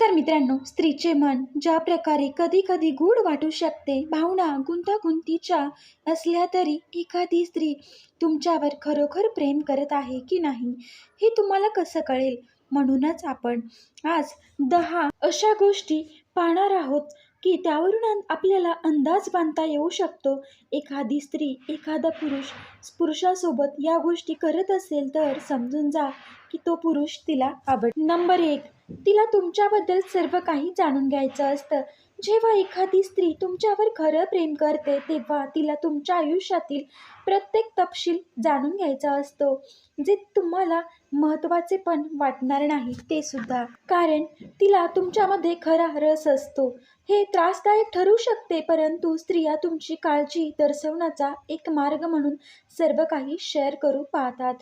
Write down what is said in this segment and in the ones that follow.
नमस्कार मित्रांनो स्त्रीचे मन ज्या प्रकारे कधी कधी गूढ वाटू शकते भावना गुंतागुंतीच्या असल्या तरी एखादी स्त्री तुमच्यावर खरोखर प्रेम करत आहे की नाही हे तुम्हाला कसं कळेल? म्हणूनच आपण आज दहा अशा गोष्टी पाहणार आहोत की त्यावरून आपल्याला अंदाज बांधता येऊ शकतो. एखादी स्त्री एखादा पुरुष पुरुषासोबत या गोष्टी करत असेल तर समजून जा की तो पुरुष तिला आवड नंबर एक तिला तुमच्याबद्दल सर्व काही जाणून घ्यायचं असतं. जेव्हा एखादी स्त्री तुमच्यावर खरं प्रेम करते तेव्हा तिला तुमच्या आयुष्यातील प्रत्येक तपशील जाणून घ्यायचा असतो. जे तुम्हाला महत्त्वाचे पण वाटणार नाही ते सुद्धा. कारण तिला तुमच्यामध्ये खरा रस असतो. हे त्रासदायक ठरू शकते परंतु स्त्रिया तुमची काळजी दर्शवण्याचा एक मार्ग म्हणून सर्व काही शेअर करू पाहतात.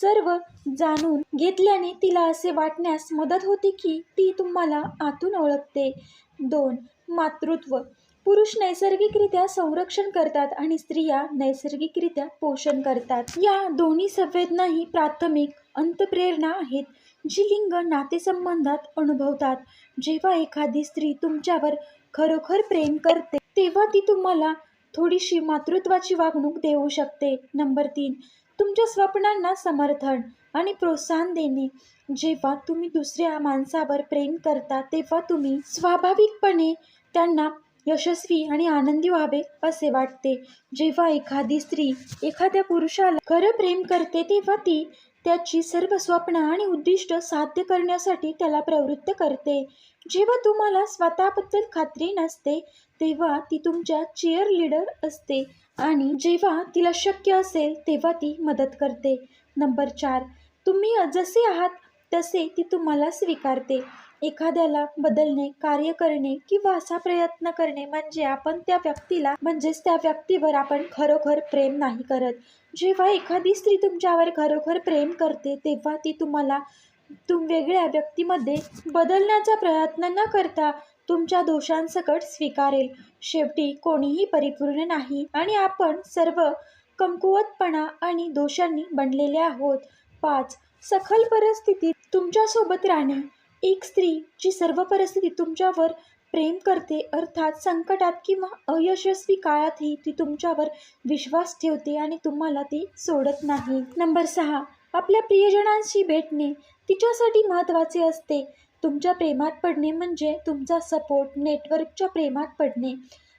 सर्व जाणून घेतल्याने तिला असे वाटण्यास मदत होते की ती तुम्हाला आतून ओळखते. दोन मातृत्व. पुरुष नैसर्गिकरित्या संरक्षण करतात आणि स्त्रिया नैसर्गिकरित्या पोषण करतात. या दोन्ही संवेदनाही प्राथमिक अंतप्रेरणा आहेत जी लिंग नातेसंबंधात अनुभवतात. जेव्हा एखादी स्त्री तुमच्यावर खरोखर प्रेम करते तेव्हा ती तुम्हाला थोडीशी मातृत्वाची वागणूक देऊ शकते. नंबर तीन तुमच्या स्वप्नांना समर्थन आणि प्रोत्साहन देणे. जेव्हा तुम्ही दुसऱ्या माणसावर प्रेम करता तेव्हा तुम्ही स्वाभाविकपणे त्यांना यशस्वी आणि आनंदी व्हावे असे वाटते. जेव्हा एखादी स्त्री एखाद्या पुरुषाला खरं प्रेम करते तेव्हा ती त्याची सर्व स्वप्न आणि उद्दिष्ट साध्य करण्यासाठी त्याला प्रवृत्त करते. जेव्हा तुम्हाला स्वतःबद्दल खात्री नसते तेव्हा ती तुमच्या चेअर लीडर असते आणि जेव्हा तिला शक्य असेल तेव्हा ती मदत करते. नंबर चार. तुम्ही जसे आहात तसे ती तुम्हाला स्वीकारते. एखाद्याला बदलणे कार्य करणे किंवा असा प्रयत्न करणे म्हणजे आपण त्या व्यक्तीला म्हणजेच त्या व्यक्तीवर आपण खरोखर प्रेम नाही करत. जेव्हा एखादी स्त्री तुमच्यावर खरोखर प्रेम करते तेव्हा ती तुम्हाला तुम वेगळ्या व्यक्तीमध्ये बदलण्याचा प्रयत्न न करता तुमच्या दोषांसकट स्वीकारेल. शेवटी कोणीही परिपूर्ण नाही आणि आपण सर्व कमकुवतपणा आणि दोषांनी बनलेले आहोत. पाच सखल परिस्थितीत तुमच्यासोबत राहणे. एक स्त्री जी सर्व परिस्थितीत तुमच्यावर प्रेम करते अर्थात संकटात किंवा अयशस्वी काळातही ती तुमच्यावर विश्वास ठेवते आणि तुम्हाला ती सोडत नाही. नंबर सहा. आपल्या प्रियजनांशी भेटणे तिच्यासाठी महत्त्वाचे असते. तुमच्या प्रेमात पडणे म्हणजे तुमचा सपोर्ट नेटवर्कच्या प्रेमात पडणे.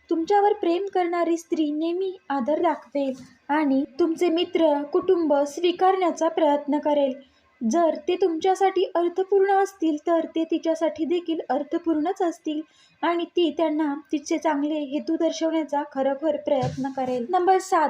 तुमच्यावर प्रेम करणारी स्त्री नेहमी आदर दाखवेल आणि तुमचे मित्र कुटुंब स्वीकारण्याचा प्रयत्न करेल. जर ते तुमच्यासाठी अर्थपूर्ण असतील तर ते तिच्यासाठी देखील अर्थपूर्णच असतील. आणि ती त्यांना तिचे चांगले हेतू दर्शवण्याचा खरोखर प्रयत्न करेल. नंबर सात.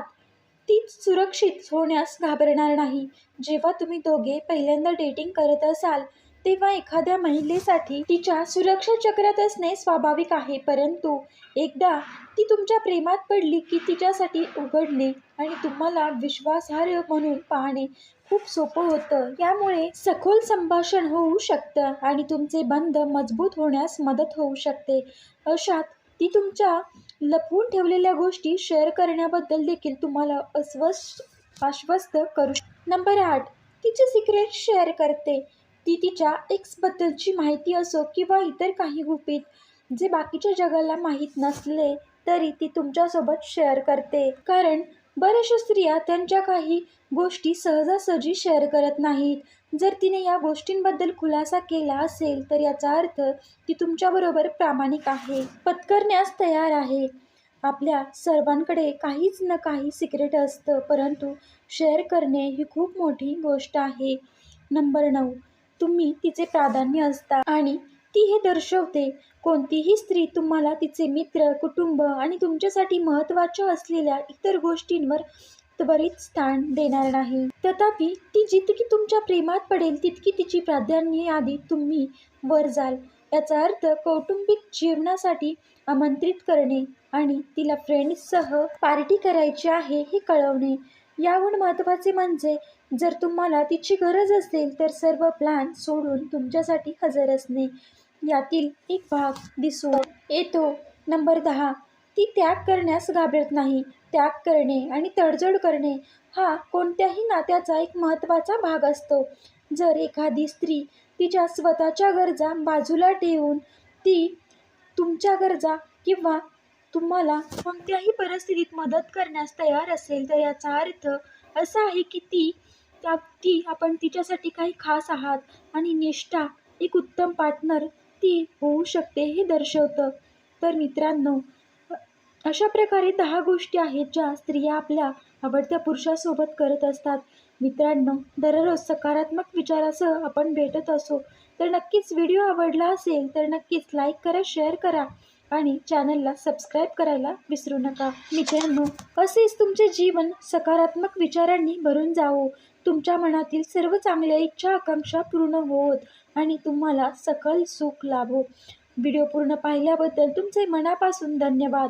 ती सुरक्षित होण्यास घाबरणार नाही. जेव्हा तुम्ही दोघे पहिल्यांदा डेटिंग करत असाल तेव्हा एखाद्या महिलेसाठी तिच्या सुरक्षा चक्रात असणे स्वाभाविक आहे. परंतु एकदा ती तुमच्या प्रेमात पडली की तिच्यासाठी उघडणे आणि तुम्हाला विश्वासार्ह म्हणून पाहणे खूप सोपं होतं. यामुळे सखोल संभाषण होऊ शकतं आणि तुमचे बंध मजबूत होण्यास मदत होऊ शकते. अशात ती तुमच्या लपवून ठेवलेल्या गोष्टी शेअर करण्याबद्दल देखील तुम्हाला अस्वस्थ आश्वस्त करू नंबर आठ तिचे सिक्रेट शेअर करते. ती तिच्या एक्सबद्दलची माहिती असो किंवा इतर काही गुपित जे बाकीच्या जगाला माहीत नसले तरी ती तुमच्यासोबत शेअर करते. कारण बऱ्याचशा स्त्रिया त्यांच्या काही गोष्टी सहजासहजी शेअर करत नाहीत. जर तिने या गोष्टींबद्दल खुलासा केला असेल तर याचा अर्थ ती तुमच्याबरोबर प्रामाणिक आहे. पत्करण्यास तयार आहे. आपल्या सर्वांकडे काहीच न काही सिक्रेट असतं परंतु शेअर करणे ही खूप मोठी गोष्ट आहे. नंबर नऊ. तुम्ही तिचे प्राधान्य असता आणि ती हे दर्शवते. कोणतीही स्त्री तुम्हाला तिचे मित्र कुटुंब आणि तुमच्यासाठी महत्त्वाच्या असलेल्या इतर गोष्टींवर त्वरित स्थान देणार नाही. तथापि ती जितकी तुमच्या प्रेमात पडेल तितकी तिची प्राधान्य यादी तुम्ही वर जाल. याचा अर्थ कौटुंबिक जीवनासाठी आमंत्रित करणे आणि तिला फ्रेंड्ससह पार्टी करायची आहे हे कळवणे. याहून महत्त्वाचे म्हणजे जर तुम्हाला तिची गरज असेल तर सर्व प्लॅन सोडून तुमच्यासाठी हजर असणे यातील एक भाग दिसून येतो. नंबर दहा. ती त्याग करण्यास घाबरत नाही. त्याग करणे आणि तडजोड करणे हा कोणत्याही नात्याचा एक महत्त्वाचा भाग असतो. जर एखादी स्त्री तिच्या स्वतःच्या गरजा बाजूला ठेवून ती तुमच्या गरजा किंवा तुम्हाला कोणत्याही परिस्थितीत मदत करण्यास तयार असेल तर याचा अर्थ असा आहे की ती त्या ती आपण तिच्यासाठी काही खास आहात आणि निष्ठा एक उत्तम पार्टनर ती होऊ शकते हे दर्शवतं. तर मित्रांनो अशा प्रकारे दहा गोष्टी आहेत ज्या स्त्रिया आपल्या आवडत्या पुरुषासोबत करत असतात. मित्रांनो दररोज सकारात्मक विचारासह आपण भेटत असो. तर नक्कीच व्हिडिओ आवडला असेल तर नक्कीच लाईक करा शेअर करा. आणि चॅनलला सबस्क्राईब करायला विसरू नका. मित्रांनो असेच तुमचे जीवन सकारात्मक विचारांनी भरून जावो. तुमच्या मनातील सर्व चांगल्या इच्छा आकांक्षा पूर्ण होत आणि तुम्हाला सकल सुख लाभो. व्हिडिओ पूर्ण पाहिल्याबद्दल तुमचे मनापासून धन्यवाद.